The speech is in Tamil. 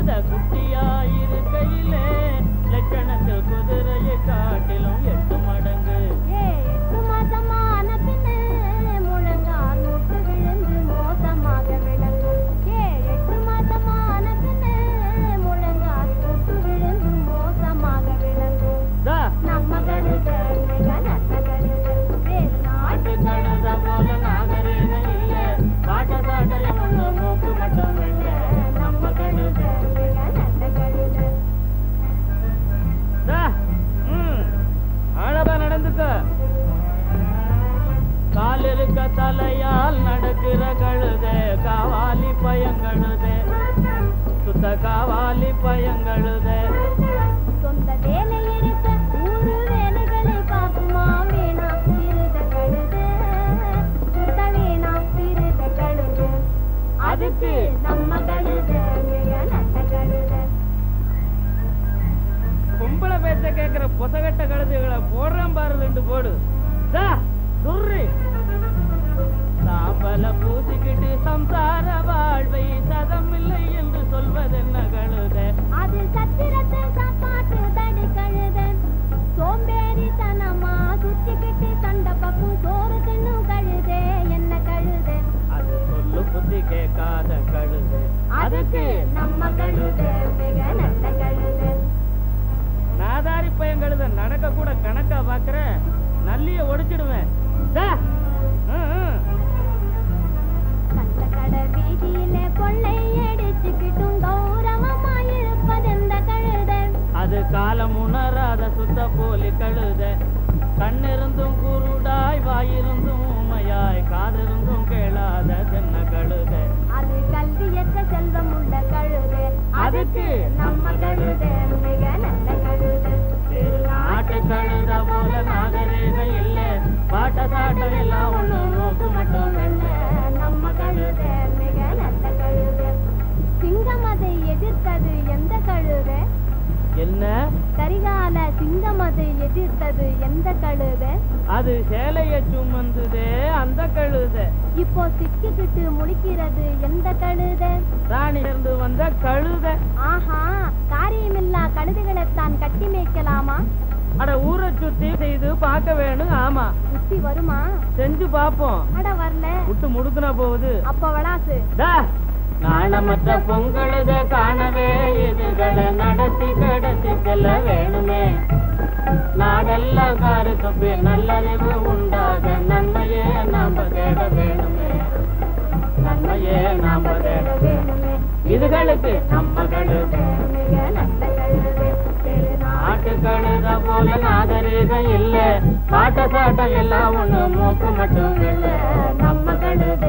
கழுத குட்டியாயிருக்கையிலே லட்சணத்தில் குதிரையை காட்டிலும் நடக்க. காலிருக்க தலையால் நடக்கிற கழுதே காவாலி பயங்கழுதே. சுத்த காவாலி பயங்கழுதே. சொந்த வேலை கேக்குற பொசகட்ட கழுதுகளை போடுறான் பாரு ரெண்டு போடு. துர்ரி சாம்பல பூசிக்கிட்டு சம்சார வாழ்வை சதமில்லை என்று சொல்வதென்ன கழுத? அது சத்திரத்தை சாப்பாட்டு தடு கழுத. சோம்பேறித்தனமா சுத்திக்கிட்டு சண்டை பக்கம் சோறு தின்னும் கழுதே. என்ன கழுதே? அது சொல்லு புத்தி கேட்காத கழுது. அதுக்கு நம்ம கழுத. அது காலம் உணராத சுத்த போலி கழுத. கண்ணிருந்தும் குருடாய் வாயிருந்தும் ஊமையாய் காதிருந்தும் கேளாத தென்ன கழுத. அது கல்வியற்ற செல்வம் உள்ள கழுத. அதுக்கு நம்ம கழுத. மிக நல்ல கழுத. நாட்டு கழுத என்ன? கரிகால சிங்கம் அதை எதிர்த்தது எந்த கழுத? அது சேலைய சுமந்துதே அந்த கழுத. இப்போ சிக்கிக்கிட்டு முழிக்கிறது எந்த கழுத? ராணி இருந்து வந்த கழுத. ஆஹா காரியமில்லா கழுதைகளைத்தான் கட்டி மேய்க்கலாமா? அட ஊரை சுத்தி செய்து பார்க்க வேணும் ஆமா. புத்தி வருமா? செஞ்சு பாப்போம் அட வரல. விட்டு முடுக்குனா போகுது. அப்ப வளாசு. டா, பொங்கலுத காணவே இதுகளை நடத்தி கடத்தி செல்ல வேணுமே. நாடெல்லாம் காரு தப்பி நல்லறிவு உண்டாக நன்மையே நாம தேட வேணுமே. நன்மையே நாம தேட வேணுமே. இதுகளுக்கு நம்ம கழுத நாட்டு கழுத போல நாகரீகம் இல்ல. பாட்ட சாட்டம் எல்லாம் ஒண்ணு மூக்கு மட்டும் இல்ல. நம்ம கழுத